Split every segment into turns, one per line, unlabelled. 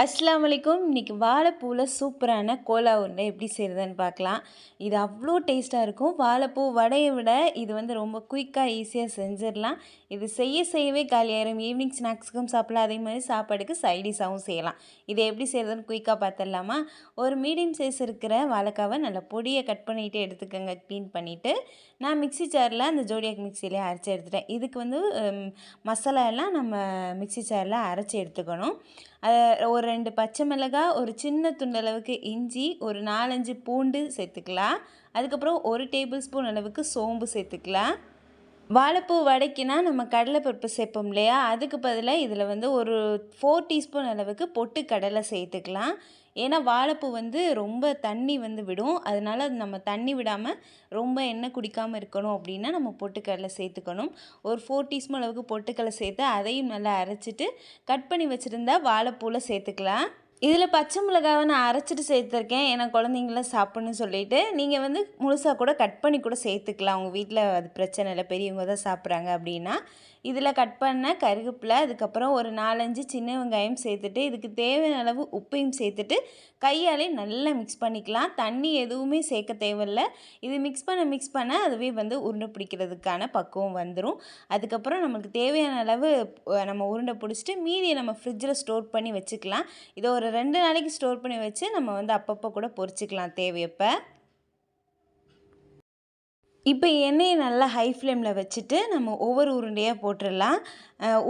அஸ்லாம் வலைக்கும் இன்றைக்கி வாழைப்பூவில் சூப்பரான கோலா உருண்டை எப்படி செய்கிறதுன்னு பார்க்கலாம். இது அவ்வளோ டேஸ்ட்டாக இருக்கும். வாழைப்பூ வடையை விட இது வந்து ரொம்ப குயிக்காக ஈஸியாக செஞ்சிடலாம். இது செய்ய செய்யவே காலியாயிரம் ஈவினிங் ஸ்நாக்ஸுக்கும் சாப்பிடலாம். அதே மாதிரி சாப்பாடுக்கு சைடிஷாகவும் செய்யலாம். இதை எப்படி செய்கிறதுன்னு குயிக்காக பார்த்துடலாமா? ஒரு மீடியம் சைஸ் இருக்கிற வாழைக்காவை நல்லா பொடியை கட் பண்ணிவிட்டு எடுத்துக்கோங்க. க்ளீன் பண்ணிவிட்டு நான் மிக்ஸி ஜாரில் அந்த ஜோடியாக் மிக்சியிலே அரைச்சி எடுத்துட்டேன். இதுக்கு வந்து மசாலா எல்லாம் நம்ம மிக்ஸி ஜாரில் அரைச்சி எடுத்துக்கணும். அதை ஒரு ரெண்டு பச்சை மிளகாய் ஒரு சின்ன துண்டளவுக்கு இஞ்சி ஒரு நாலஞ்சு பூண்டு சேர்த்துக்கலாம். அதுக்கப்புறம் ஒரு டேபிள் ஸ்பூன் அளவுக்கு சோம்பு சேர்த்துக்கலாம். வாழைப்பூ வடைக்குனா நம்ம கடலைப்பருப்பு சேர்ப்போம் இல்லையா? அதுக்கு பதிலாக இதில் வந்து ஒரு ஃபோர் டீஸ்பூன் அளவுக்கு பொட்டு கடலை சேர்த்துக்கலாம். ஏன்னா வாழைப்பூ வந்து ரொம்ப தண்ணி வந்து விடும். அதனால அது நம்ம தண்ணி விடாமல் ரொம்ப எண்ணெய் குடிக்காமல் இருக்கணும் அப்படின்னா நம்ம பொட்டுக்கடலை சேர்த்துக்கணும். ஒரு ஃபோர் டீஸ்பூன் அளவுக்கு பொட்டுக்கடலை சேர்த்து அதையும் நல்லா அரைச்சிட்டு கட் பண்ணி வச்சுருந்தா வாழைப்பூவில் சேர்த்துக்கலாம். இதில் பச்சை மிளகாவை நான் அரைச்சிட்டு சேர்த்துருக்கேன். ஏன்னா குழந்தைங்களாம் சாப்பிட்ணுன்னு சொல்லிட்டு நீங்கள் வந்து முழுசாக கூட கட் பண்ணி கூட சேர்த்துக்கலாம். உங்கள் வீட்டில் அது பிரச்சனை இல்லை. பெரியவங்க தான் சாப்பிட்றாங்க அப்படின்னா இதில் கட் பண்ண கருவேப்பிலை அதுக்கப்புறம் ஒரு நாலஞ்சு சின்ன வெங்காயம் சேர்த்துட்டு இதுக்கு தேவையான அளவு உப்பையும் சேர்த்துட்டு கையாலே நல்லா மிக்ஸ் பண்ணிக்கலாம். தண்ணி எதுவுமே சேர்க்க தேவையில்ல. இது மிக்ஸ் பண்ண மிக்ஸ் பண்ண அதுவே வந்து உருண்டை பிடிக்கிறதுக்கான பக்குவம் வந்துடும் அதுக்கப்புறம் நம்மளுக்கு தேவையான அளவு நம்ம உருண்டை பிடிச்சிட்டு மீதியை நம்ம ஃப்ரிட்ஜில் ஸ்டோர் பண்ணி வச்சுக்கலாம். இதை ஒரு ரெண்டு நாளைக்கு ஸ்டோர் பண்ணி வச்சு நம்ம வந்து அப்பப்போ கூட பொறிச்சிக்கலாம் தேவையப்போ. இப்போ எண்ணெயை நல்லா ஹை ஃப்ளேமில் வச்சுட்டு நம்ம ஒவ்வொரு உருண்டையாக போட்டுடலாம்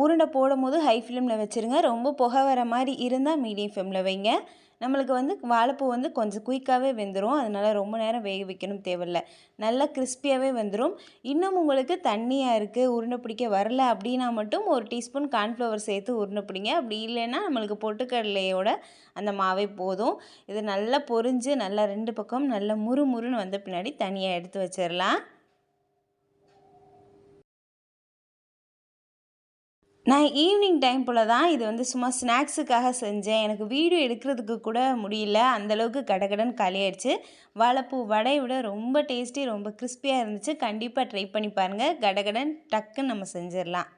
உருண்டை போடும் போது ஹை ஃப்ளேமில் வச்சுருங்க. ரொம்ப புகை வர மாதிரி இருந்தால் மீடியம் ஃப்ளேமில் வைங்க. நம்மளுக்கு வந்து வாழைப்பூ வந்து கொஞ்சம் குயிக்காகவே வெந்துடும் அதனால் ரொம்ப நேரம் வேக வைக்கணும் தேவையில்ல. நல்லா கிறிஸ்பியாகவே வெந்துடும் இன்னும் உங்களுக்கு தண்ணியாக இருக்குது உருண்டை பிடிக்க வரல அப்படின்னா மட்டும் ஒரு டீஸ்பூன் கார்ன்ஃப்ளவர் சேர்த்து உருண்டை பிடிங்க. அப்படி இல்லைன்னா நம்மளுக்கு பொட்டுக்கடலையோட அந்த மாவே போதும். இது நல்லா பொரிஞ்சு நல்லா ரெண்டு பக்கம் நல்லா முறு முறுன்னு வந்த பின்னாடி தனியாக எடுத்து வச்சிடலாம் நான் ஈவினிங் டைம் போல் தான் இது வந்து சும்மா ஸ்நாக்ஸுக்காக செஞ்சேன். எனக்கு வீடியோ எடுக்கிறதுக்கு கூட முடியல. அந்தளவுக்கு கடகடன் காலியாயிடுச்சு வாழைப்பூ வடையை விட ரொம்ப டேஸ்டி ரொம்ப கிறிஸ்பியாக இருந்துச்சு. கண்டிப்பாக ட்ரை பண்ணி பாருங்கள் கடகடன் டக்குன்னு நம்ம செஞ்சிடலாம்.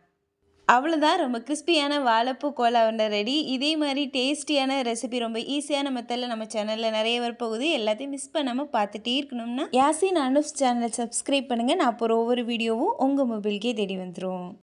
அவ்வளோதான் ரொம்ப கிறிஸ்பியான வாழைப்பூ கோலா உருண்டை ரெடி இதே மாதிரி டேஸ்டியான ரெசிபி ரொம்ப ஈஸியான மெத்தடில் நம்ம சேனலில் நிறைய வரப்போகுது எல்லாத்தையும் மிஸ் பண்ணாமல் பார்த்துட்டே இருக்கணும்னா யாசின் அனுஃப் சேனலை சப்ஸ்கிரைப் பண்ணுங்கள் நான் அப்புறம் ஒவ்வொரு வீடியோவும் உங்கள் மொபைலுக்கே தேடி வந்துடும்